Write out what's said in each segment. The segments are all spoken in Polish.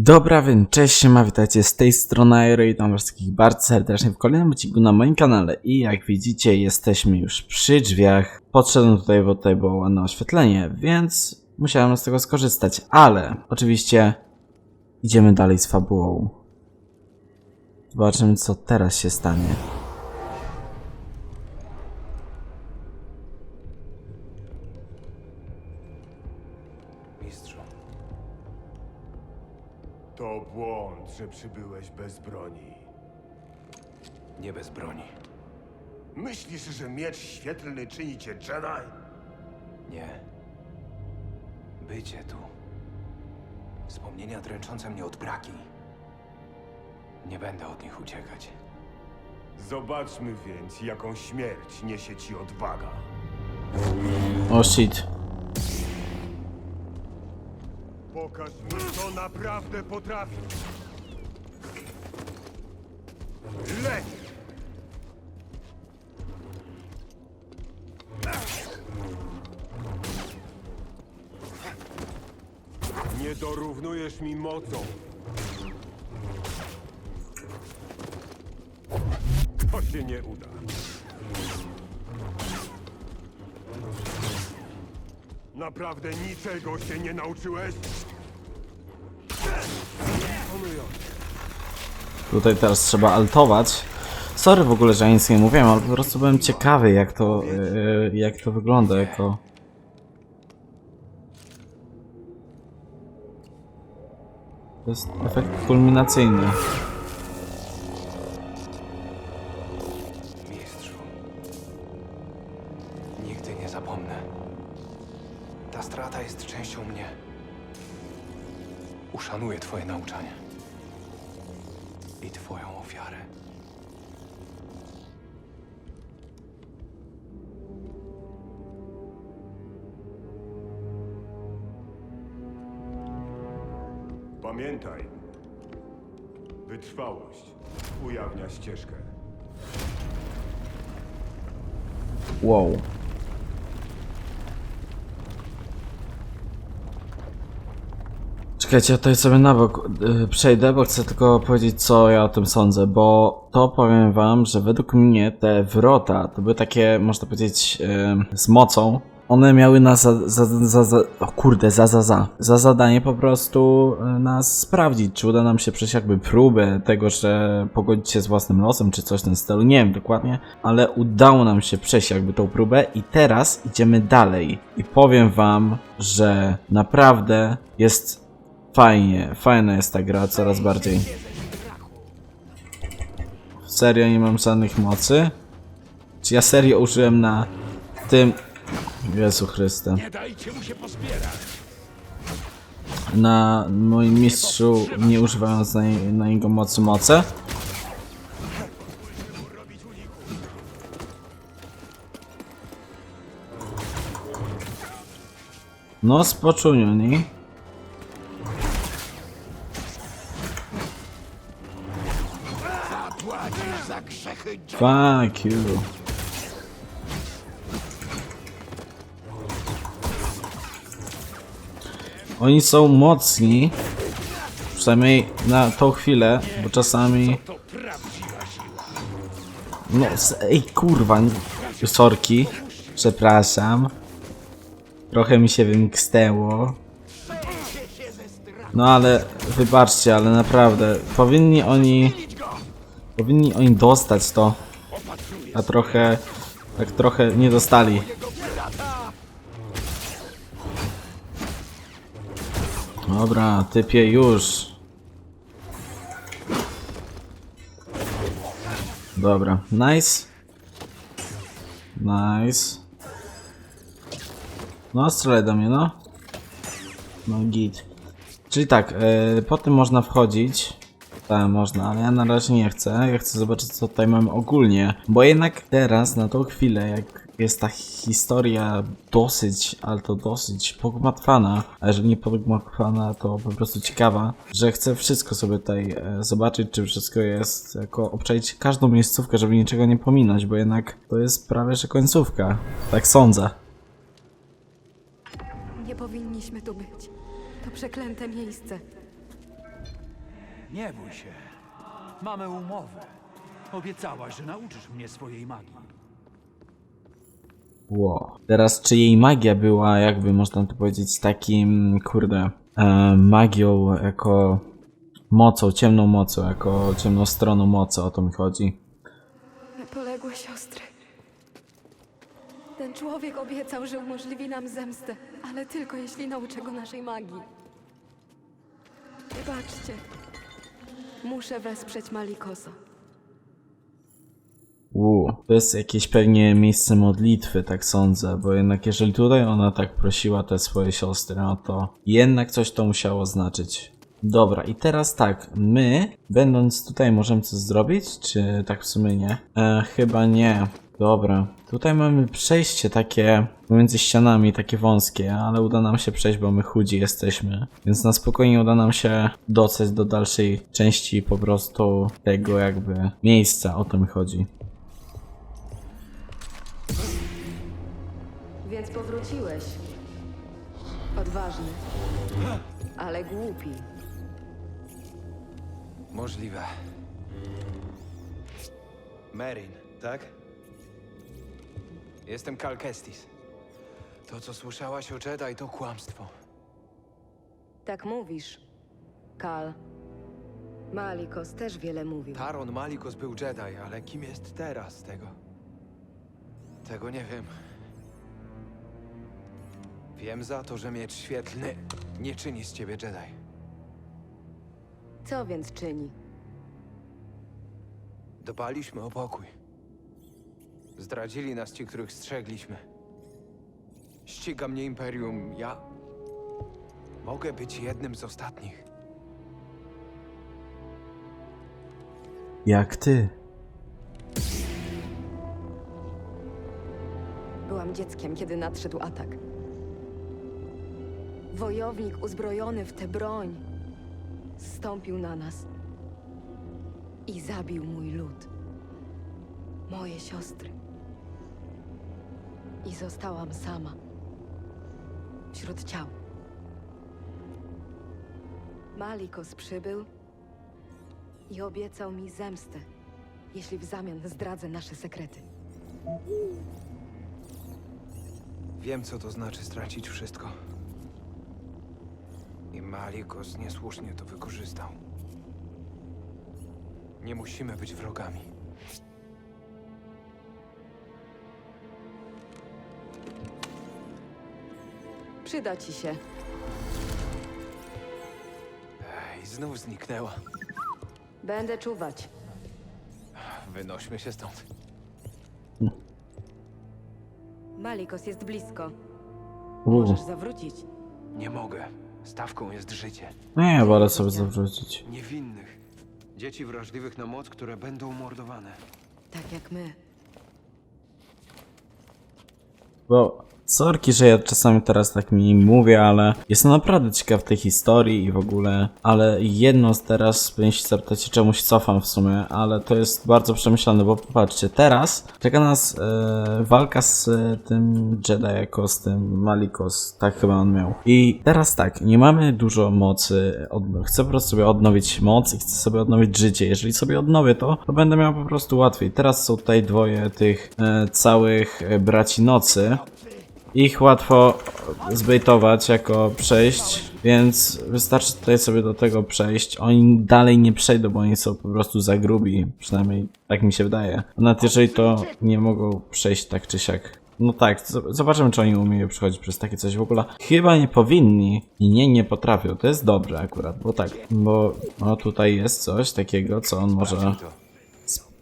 Dobra, więc cześć, siema, witajcie z tej strony Aero i tam was wszystkich bardzo serdecznie w kolejnym odcinku na moim kanale i jak widzicie jesteśmy już przy drzwiach. Podszedłem tutaj, bo tutaj było ładne oświetlenie, więc musiałem z tego skorzystać, ale oczywiście idziemy dalej z fabułą. Zobaczymy co teraz się stanie. Że przybyłeś bez broni. nie bez broni. Myślisz, że miecz świetlny czyni cię Jedi? Nie. Bycie tu. Wspomnienia dręczące mnie od braki. Nie będę od nich uciekać. Zobaczmy więc, jaką śmierć niesie ci odwaga. O shit. Pokaż mi, co naprawdę potrafisz. Nie dorównujesz mi mocą. To się nie uda. Naprawdę niczego się nie nauczyłeś? Imponujące. Tutaj teraz trzeba altować. Sorry w ogóle, że nic nie mówiłem, ale po prostu byłem ciekawy jak to, yy, jak to wygląda jako... To jest efekt kulminacyjny. Wow. Czekajcie, ja tutaj sobie na bok y, przejdę, bo chcę tylko powiedzieć, co ja o tym sądzę, bo to powiem wam, że według mnie te wrota, to były takie, można powiedzieć, y, z mocą, one miały nas za, za, za, za, o kurde, za, za, za, za zadanie po prostu y, nas sprawdzić, czy uda nam się przejść jakby próbę tego, że pogodzić się z własnym losem, czy coś w tym stylu, nie wiem dokładnie, ale udało nam się przejść jakby tą próbę i teraz idziemy dalej i powiem wam, że naprawdę jest fajnie, fajna jest ta gra coraz bardziej. Serio nie mam żadnych mocy? Czy ja serio użyłem na tym... Jezu Chryste. Na moim mistrzu, nie używając na, nie- na jego mocy mocy? No, spoczuniu, nie? Fuck you. Oni są mocni. Przynajmniej na tą chwilę, bo czasami... No, ej kurwa, sorki. Przepraszam. Trochę mi się wymkstęło. No ale, wybaczcie, ale naprawdę, powinni oni... Powinni oni dostać to. A trochę... Tak trochę nie dostali. Dobra, typie już. Dobra, nice. Nice. No, strzelaj do mnie, no. No, git. Czyli tak, yy, po tym można wchodzić. Tak, można, ale ja na razie nie chcę. Ja chcę zobaczyć, co tutaj mamy ogólnie. Bo jednak teraz, na tą chwilę, jak jest ta historia dosyć, ale to dosyć pogmatwana, a jeżeli nie pogmatwana, to po prostu ciekawa, że chcę wszystko sobie tutaj e, zobaczyć, czy wszystko jest, jako obczaić każdą miejscówkę, żeby niczego nie pominąć, bo jednak to jest prawie że końcówka. Tak sądzę. Nie powinniśmy tu być. To przeklęte miejsce. nie bój się. Mamy umowę. Obiecałaś, że nauczysz mnie swojej magii. Ło. Teraz, czy jej magia była, jakby można to powiedzieć, takim, kurde, e, magią jako mocą, ciemną mocą, jako ciemną stroną mocy, o to mi chodzi. Poległe siostry. Ten człowiek obiecał, że umożliwi nam zemstę, ale tylko jeśli nauczę go naszej magii. Wybaczcie. Muszę wesprzeć Malikosa. Uuu, to jest jakieś pewnie miejsce modlitwy, tak sądzę, bo jednak jeżeli tutaj ona tak prosiła te swoje siostry, no to jednak coś to musiało znaczyć. Dobra, i teraz tak, my, będąc tutaj, możemy coś zrobić, czy tak w sumie nie? E, chyba nie. Dobra, tutaj mamy przejście takie pomiędzy ścianami, takie wąskie, ale uda nam się przejść, bo my chudzi jesteśmy, więc na spokojnie uda nam się doceć do dalszej części po prostu tego jakby miejsca, o to mi chodzi. Głupi. Możliwe. Merin, tak? Jestem Cal Kestis. To, co słyszałaś o Jedi, to kłamstwo. Tak mówisz. Kal. Malikos też wiele mówił. Taron Malikos był Jedi, ale kim jest teraz tego? Tego nie wiem. Wiem za to, że miecz świetlny nie czyni z ciebie Jedi. Co więc czyni? Dbaliśmy o pokój. Zdradzili nas ci, których strzegliśmy. Ściga mnie Imperium. Ja mogę być jednym z ostatnich. Jak ty? Byłam dzieckiem, kiedy nadszedł atak. Wojownik uzbrojony w tę broń zstąpił na nas i zabił mój lud. Moje siostry. I zostałam sama. Wśród ciał. Malikos przybył i obiecał mi zemstę, jeśli w zamian zdradzę nasze sekrety. Wiem, co to znaczy stracić wszystko. Malikos niesłusznie to wykorzystał. Nie musimy być wrogami. Przyda ci się. Ej, znów zniknęła. Będę czuwać. Wynośmy się stąd. Malikos jest blisko. Możesz zawrócić. Nie mogę. Stawką jest życie. Nie, wolę sobie zawrócić. Niewinnych. Dzieci wrażliwych na moc, które będą mordowane. Tak jak my. Bo sorki, że ja czasami teraz tak mi mówię, ale jestem naprawdę ciekaw tej historii i w ogóle, ale jedno z teraz, się zapytacie czemu się cofam w sumie, ale to jest bardzo przemyślane, bo popatrzcie, teraz czeka nas e, walka z tym Jedi jako z tym Malikos, tak chyba on miał. I teraz tak, nie mamy dużo mocy, od, chcę po prostu sobie odnowić moc i chcę sobie odnowić życie. Jeżeli sobie odnowię to, to będę miał po prostu łatwiej. Teraz są tutaj dwoje tych e, całych e, braci nocy. Ich łatwo zbejtować jako przejść, więc wystarczy tutaj sobie do tego przejść. Oni dalej nie przejdą, bo oni są po prostu za grubi, przynajmniej tak mi się wydaje. Nawet jeżeli to nie mogą przejść tak czy siak. No tak, zobaczymy czy oni umieją przechodzić przez takie coś w ogóle. Chyba nie powinni i nie, nie potrafią. To jest dobre akurat, bo tak, bo no tutaj jest coś takiego, co on może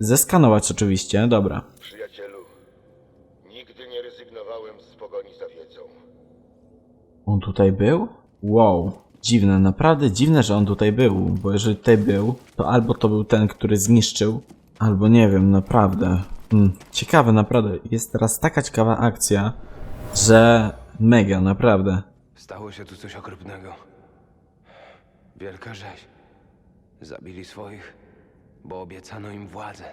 zeskanować oczywiście, dobra. Przyjacielu, nigdy nie rezygnowałem z pogoni za wiedzą. On tutaj był? Wow. Dziwne, naprawdę dziwne, że on tutaj był, bo jeżeli tutaj był, to albo to był ten, który zniszczył, albo nie wiem, naprawdę. Hmm. Ciekawe, naprawdę. Jest teraz taka ciekawa akcja, że mega, naprawdę. Stało się tu coś okropnego. Wielka rzeź. Zabili swoich, bo obiecano im władzę.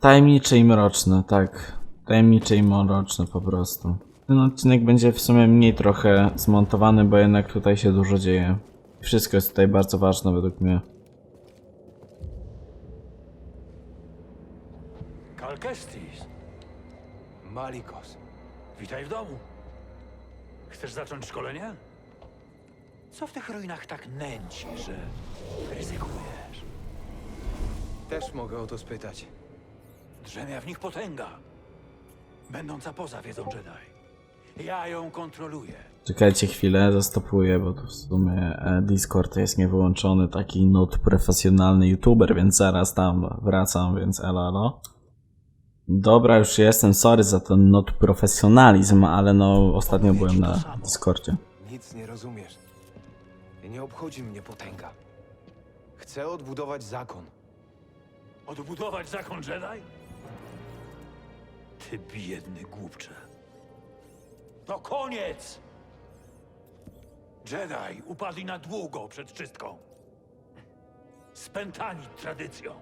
Tajemnicze i mroczne, tak. Tajemnicze i mroczne po prostu. Ten odcinek będzie w sumie mniej trochę zmontowany, bo jednak tutaj się dużo dzieje. Wszystko jest tutaj bardzo ważne według mnie. Kalkestis, Malikos. witaj w domu. Chcesz zacząć szkolenie? Co w tych ruinach tak nęci, że ryzykujesz? Też mogę o to spytać. Drzemia w nich potęga, będąca poza wiedzą Jedi. Ja ją kontroluję. Czekajcie chwilę, zastopuję, bo tu w sumie e, Discord jest niewyłączony, taki not profesjonalny youtuber, więc zaraz tam wracam, więc elo, elo. Dobra, już jestem, sorry za ten not profesjonalizm, ale no ostatnio byłem na Discordzie. Nic nie rozumiesz. Nie obchodzi mnie potęga. Chcę odbudować zakon. Odbudować zakon Jedi? Ty biedny głupcze. To koniec! Jedi upadli na długo przed czystką. Spętani tradycją.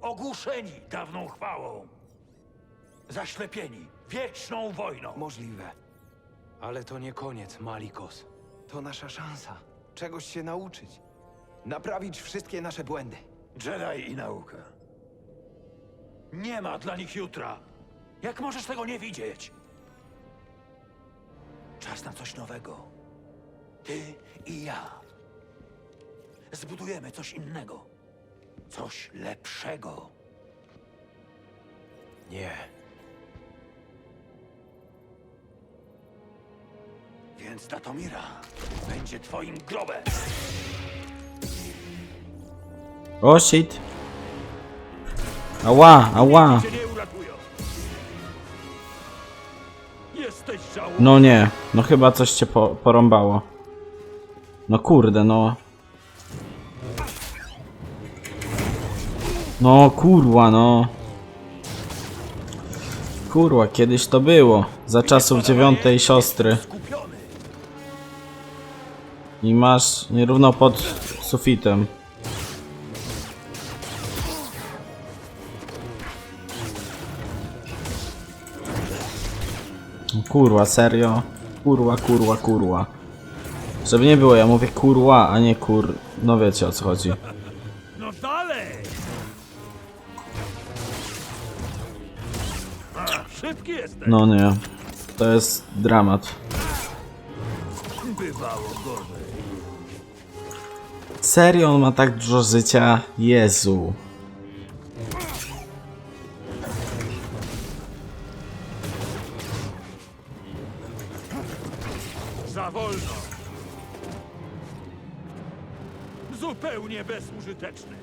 Ogłuszeni dawną chwałą. Zaślepieni wieczną wojną. Możliwe. Ale to nie koniec, Malikos. To nasza szansa. Czegoś się nauczyć. Naprawić wszystkie nasze błędy. Jedi i nauka. Nie ma dla nich jutra. Jak możesz tego nie widzieć? Czas na coś nowego. Ty i ja. Zbudujemy coś innego. Coś lepszego. Nie. Więc Datomira będzie twoim grobem. O shit! Ała, ała! No nie, no chyba coś cię po porąbało. No kurde, no. No kurwa, no. Kurwa, kiedyś to było. Za czasów dziewiątej siostry. I masz nierówno pod sufitem. Kurwa, serio? Kurwa, kurwa, kurwa. Żeby nie było, ja mówię kurwa, a nie kur... No wiecie o co chodzi. No dalej! Szybki jesteś. No nie. To jest dramat. Bywało gorzej. Serio on ma tak dużo życia? Jezu. Bezużyteczny.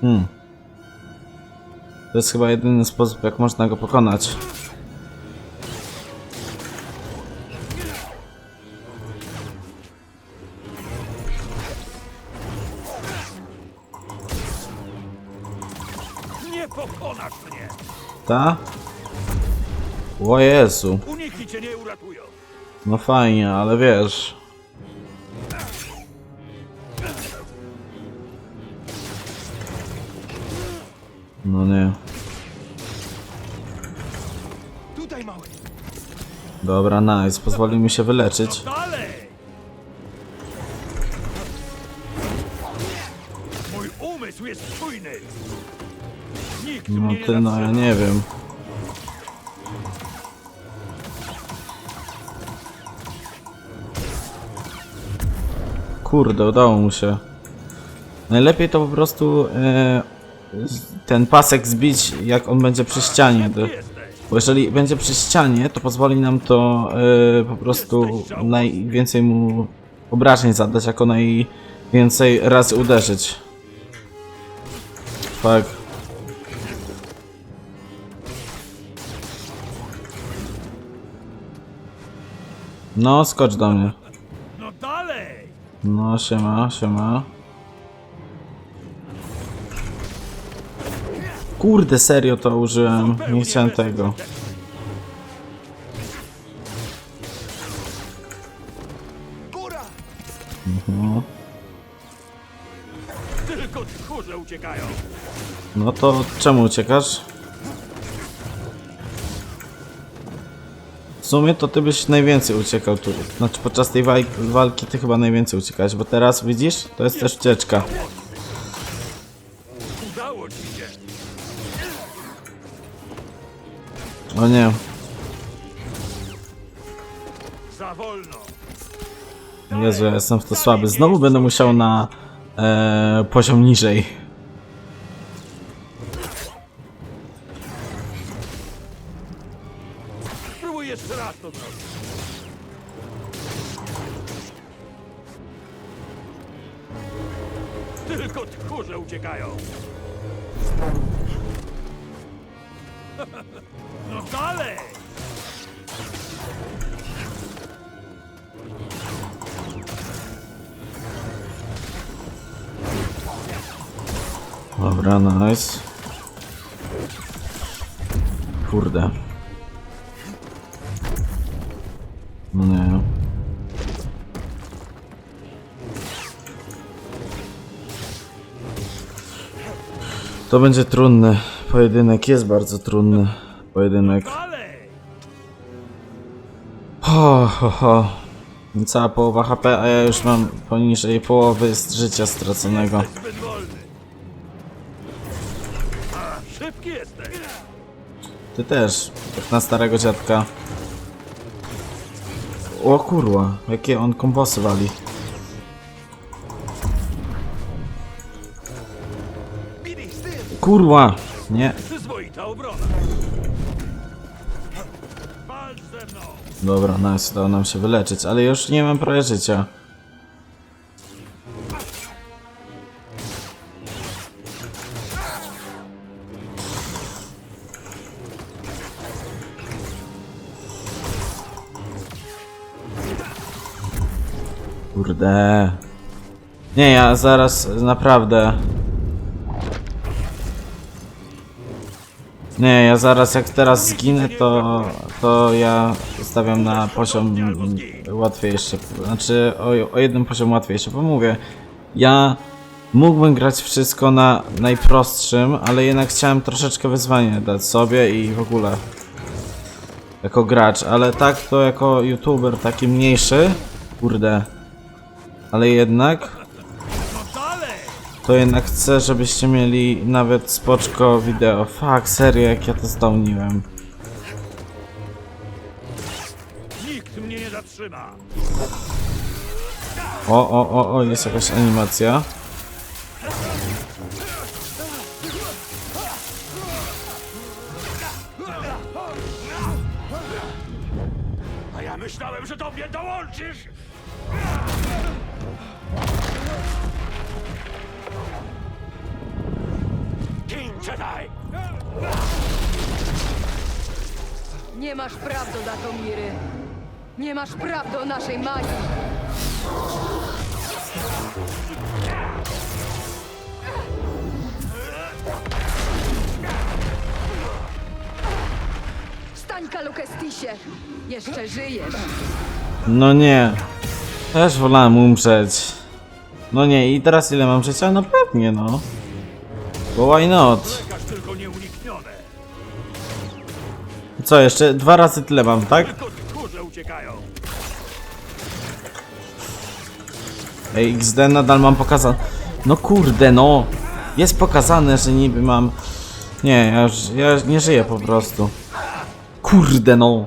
Hmm. To jest chyba jedyny sposób, jak można go pokonać. Ta? O Jezu. Uniki cię nie uratują. No fajnie, ale wiesz. No nie. Tutaj, mały. Dobra, nice. Pozwolił mi się wyleczyć. Ty, no ja nie wiem. Kurde, udało mu się. Najlepiej to po prostu e, ten pasek zbić, jak on będzie przy ścianie. To, bo jeżeli będzie przy ścianie, to pozwoli nam to e, po prostu najwięcej mu obrażeń zadać, jako najwięcej razy uderzyć. Fuck. No, skocz do mnie. No dalej! No, siema, siema. Kurde, serio to użyłem. Nie chciałem tego. Mhm. Tylko tchórze uciekają. No to czemu uciekasz? W sumie to ty byś najwięcej uciekał tu. Znaczy podczas tej wal walki ty chyba najwięcej uciekałeś, bo teraz widzisz? To jest też ucieczka. O nie. Jezu, ja jestem w to słaby. Znowu będę musiał na e, poziom niżej. Dalej! Dobra, nice. Kurde. No nie. To będzie trudny pojedynek, jest bardzo trudny pojedynek. Ho, ho, ho. Cała połowa HP, a ja już mam poniżej połowy życia straconego. Ty też, jak na starego dziadka. O kurwa, jakie on kombosy wali. Kurwa! Nie, Przyzwoita obrona. Dobra, nice, udało nam się wyleczyć, ale już nie mam prawie życia. Kurde. Nie, ja zaraz naprawdę. Nie, ja zaraz jak teraz zginę, to, to ja stawiam na poziom łatwiejszy. Znaczy o, o jednym poziom łatwiejszy, bo mówię, ja mógłbym grać wszystko na najprostszym, ale jednak chciałem troszeczkę wyzwanie dać sobie i w ogóle jako gracz, ale tak to jako youtuber taki mniejszy, kurde, ale jednak! To jednak chcę, żebyście mieli nawet spoczko wideo. Fuck, serio, jak ja to zdałniłem. Nikt mnie nie zatrzyma. O, o, o, o, jest jakaś animacja. Nie masz praw do Datomiry. Nie masz praw do naszej magii. Stań, Kalukestisie! Jeszcze żyjesz. No nie. Też wolałem umrzeć. No nie, i teraz ile mam życia? No pewnie, no. Bo why not? Co, jeszcze dwa razy tyle mam, tak? Ej, XD nadal mam pokazane. No kurde, no. Jest pokazane, że niby mam... Nie, ja już ja już nie żyję po prostu. Kurde, no.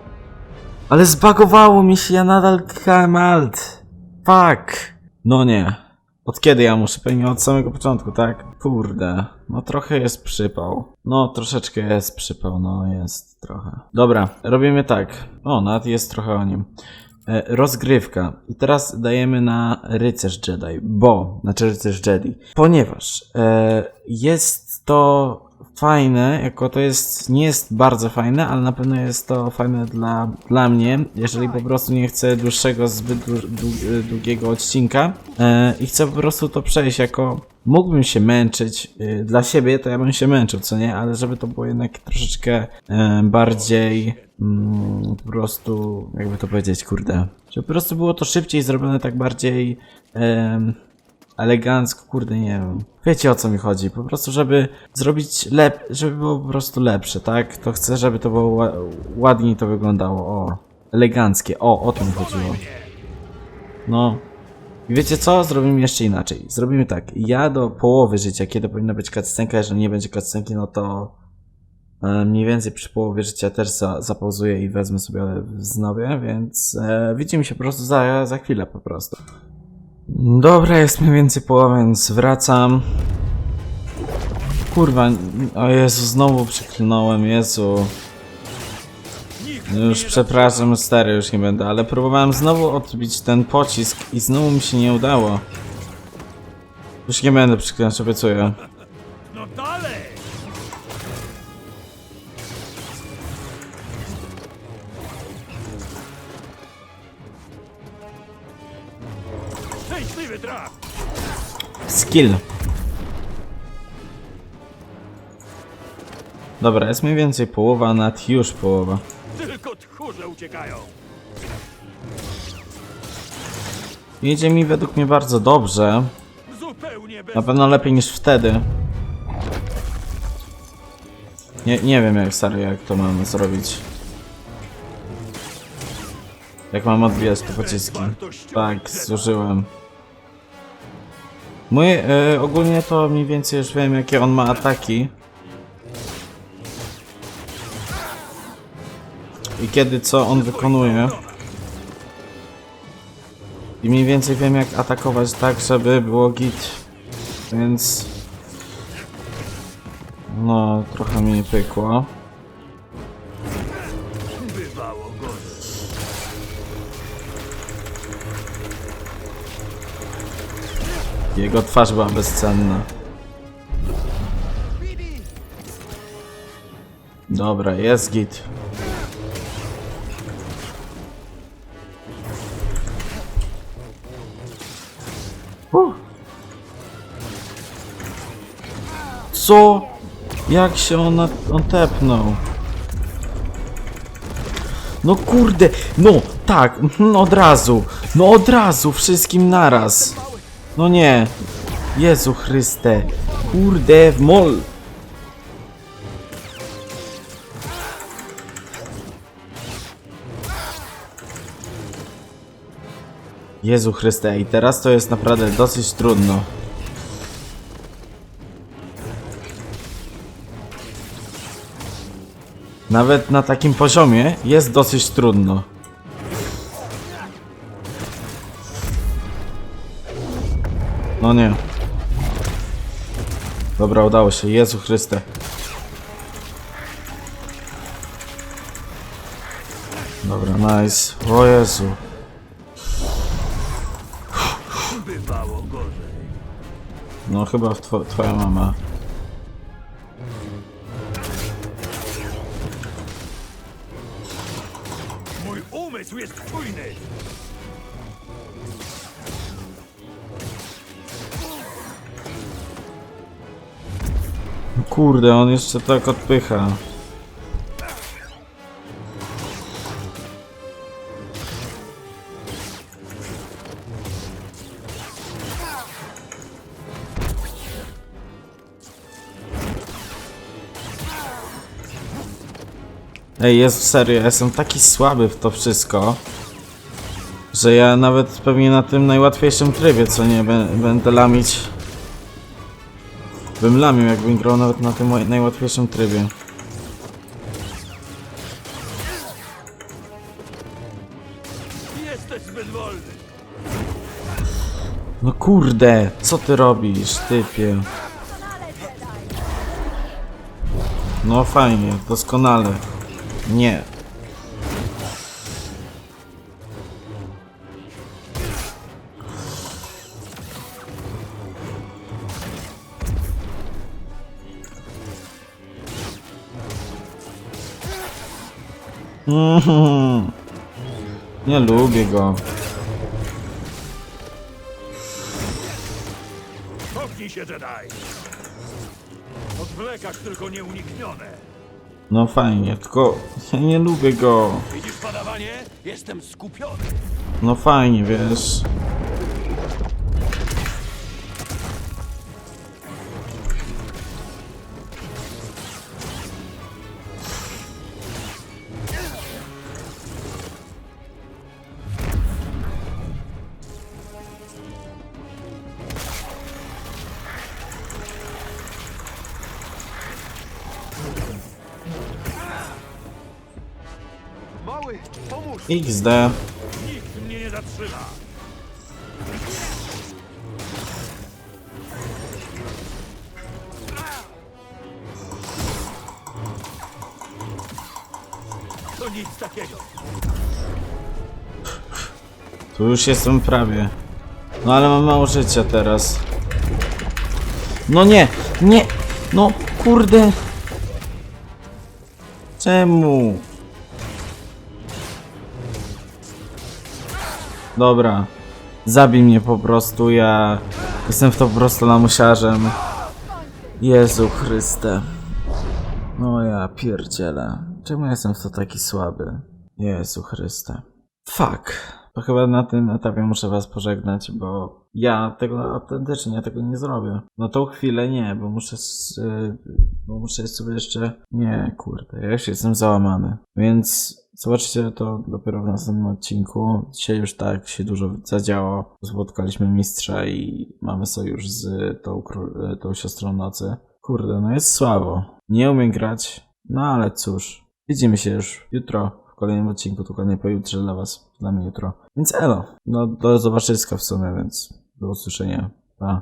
Ale zbagowało mi się, ja nadal klikałem alt. Fuck. No nie. Od kiedy ja muszę? Pewnie od samego początku, tak? Kurde. No trochę jest przypał. No troszeczkę jest przypał, no jest trochę. Dobra, robimy tak. O, nawet jest trochę o nim. E, rozgrywka. I teraz dajemy na rycerz Jedi, bo, znaczy rycerz Jedi, ponieważ e, jest to fajne, jako to jest, nie jest bardzo fajne, ale na pewno jest to fajne dla, dla mnie, jeżeli po prostu nie chcę dłuższego, zbyt dłu- długiego odcinka e, i chcę po prostu to przejść jako mógłbym się męczyć y, dla siebie, to ja bym się męczył, co nie? Ale żeby to było jednak troszeczkę e, bardziej mm, po prostu, jakby to powiedzieć, kurde, Żeby po prostu było to szybciej zrobione, tak bardziej em, elegancko, kurde, nie wiem. Wiecie o co mi chodzi, po prostu żeby zrobić lep, żeby było po prostu lepsze, tak? To chcę, żeby to było ła ładniej to wyglądało, o. Eleganckie, o, o to mi chodziło. No. I wiecie co? Zrobimy jeszcze inaczej. Zrobimy tak. Ja do połowy życia, kiedy powinna być cutscenka, jeżeli nie będzie cutscenki, no to e, mniej więcej przy połowie życia też za, zapauzuję i wezmę sobie wznowię, więc e, widzimy się po prostu za, za chwilę po prostu. Dobra, jest mniej więcej połowa, więc wracam. Kurwa, o Jezu, znowu przeklinąłem, Jezu. Już przepraszam, stary, już nie będę, ale próbowałem znowu odbić ten pocisk i znowu mi się nie udało. Już nie będę przeklinać, obiecuję. Szczęśliwy traf! Skill. Dobra, jest mniej więcej połowa, nad już połowa. Tylko tchórze uciekają! Idzie mi według mnie bardzo dobrze. Zupełnie bez... Na pewno lepiej niż wtedy. Nie, nie wiem jak stary, jak to mam zrobić. Jak mam odbijać te pociski. Tak, zużyłem. Mój, y, ogólnie to mniej więcej już wiem jakie on ma ataki. I kiedy co on wykonuje. I mniej więcej wiem jak atakować tak, żeby było git. Więc... No, trochę mi pykło. Jego twarz była bezcenna. Dobra, jest git. Co? Jak się on, on tepnął? No kurde, no tak, mhm, od razu, no od razu, wszystkim naraz. No nie, Jezu Chryste, kurde, w mol. Jezu Chryste, i teraz to jest naprawdę dosyć trudno. Nawet na takim poziomie jest dosyć trudno. No nie. Dobra, udało się. Jezu Chryste. Dobra, nice. O Jezu. No chyba two twoja mama. Mój umysł jest czujny! Kurde, on jeszcze tak odpycha. Ej, jest serio, ja jestem taki słaby w to wszystko, że ja nawet pewnie na tym najłatwiejszym trybie, co nie, bę- będę lamić bym lamił, jakbym grał nawet na tym najłatwiejszym trybie. No kurde, co ty robisz, typie? No fajnie, doskonale. Nie. Mhm. Nie lubię go. Cofnij się, Jedi! Odwlekasz tylko nieuniknione. No fajnie, tylko ja nie lubię go. Widzisz, padawanie? Jestem skupiony. No fajnie, wiesz. XD. Nikt mnie nie zatrzyma! To nic takiego. Tu już jestem prawie. No ale mam mało życia teraz. No nie, nie, no kurde. Czemu? Dobra. Zabij mnie po prostu, ja jestem w to po prostu lamusiarzem. Jezu Chryste. No ja pierdzielę. Czemu jestem w to taki słaby? Jezu Chryste. Fuck. To chyba na tym etapie muszę was pożegnać, bo ja tego autentycznie tego nie zrobię. No tą chwilę nie, bo muszę y, bo muszę sobie jeszcze... Nie, kurde, ja już jestem załamany. Więc zobaczcie to dopiero w następnym odcinku. Dzisiaj już tak się dużo zadziało. Spotkaliśmy mistrza i mamy sojusz z tą, kró- tą siostrą nocy. Kurde, no jest słabo. Nie umiem grać, no ale cóż. Widzimy się już jutro w kolejnym odcinku, tylko nie pojutrze dla was, dla mnie jutro. Więc elo, no do zobaczyska w sumie, więc do usłyszenia. Pa.